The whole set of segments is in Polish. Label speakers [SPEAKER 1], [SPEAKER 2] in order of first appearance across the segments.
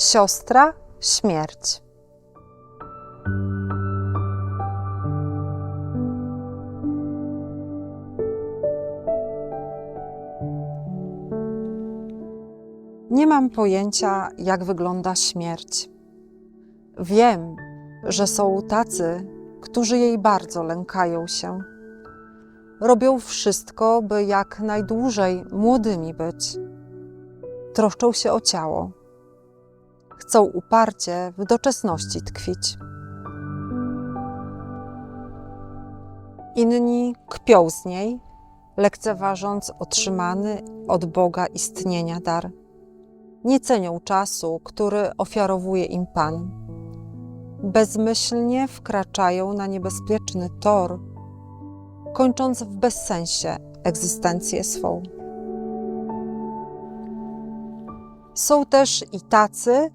[SPEAKER 1] Siostra śmierć. Nie mam pojęcia, jak wygląda śmierć. Wiem, że są tacy, którzy jej bardzo lękają się. Robią wszystko, by jak najdłużej młodymi być. Troszczą się o ciało. Chcą uparcie w doczesności tkwić. Inni kpią z niej, lekceważąc otrzymany od Boga istnienia dar. Nie cenią czasu, który ofiarowuje im Pan. Bezmyślnie wkraczają na niebezpieczny tor, kończąc w bezsensie egzystencję swą. Są też i tacy,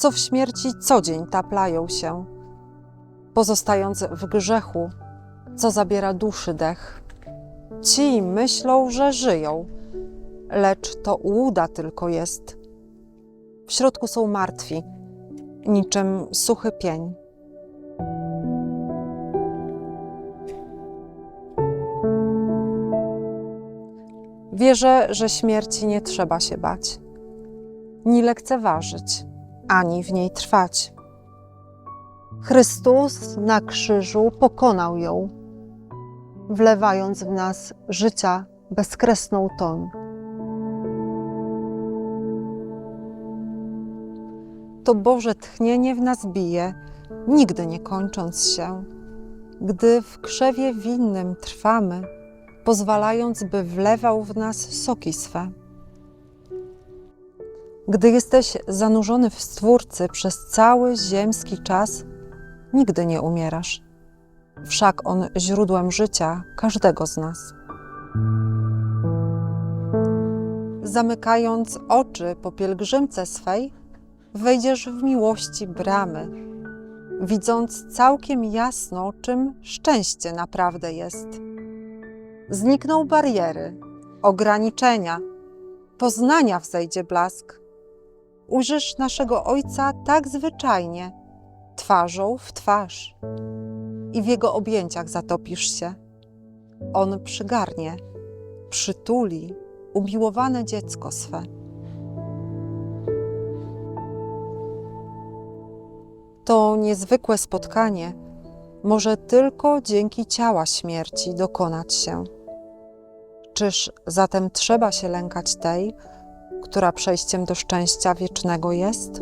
[SPEAKER 1] co w śmierci co dzień taplają się, pozostając w grzechu, co zabiera duszy dech. Ci myślą, że żyją, lecz to łuda tylko jest. W środku są martwi, niczym suchy pień. Wierzę, że śmierci nie trzeba się bać, ni lekceważyć, ani w niej trwać. Chrystus na krzyżu pokonał ją, wlewając w nas życia bezkresną toń. To Boże tchnienie w nas bije, nigdy nie kończąc się. Gdy w krzewie winnym trwamy, pozwalając, by wlewał w nas soki swe. Gdy jesteś zanurzony w Stwórcy przez cały ziemski czas, nigdy nie umierasz. Wszak On źródłem życia każdego z nas. Zamykając oczy po pielgrzymce swej, wejdziesz w miłości bramy, widząc całkiem jasno, czym szczęście naprawdę jest. Znikną bariery, ograniczenia, poznania wzejdzie blask. Ujrzysz naszego Ojca tak zwyczajnie, twarzą w twarz, i w Jego objęciach zatopisz się. On przygarnie, przytuli umiłowane dziecko swe. To niezwykłe spotkanie może tylko dzięki ciała śmierci dokonać się. Czyż zatem trzeba się lękać tej, która przejściem do szczęścia wiecznego jest?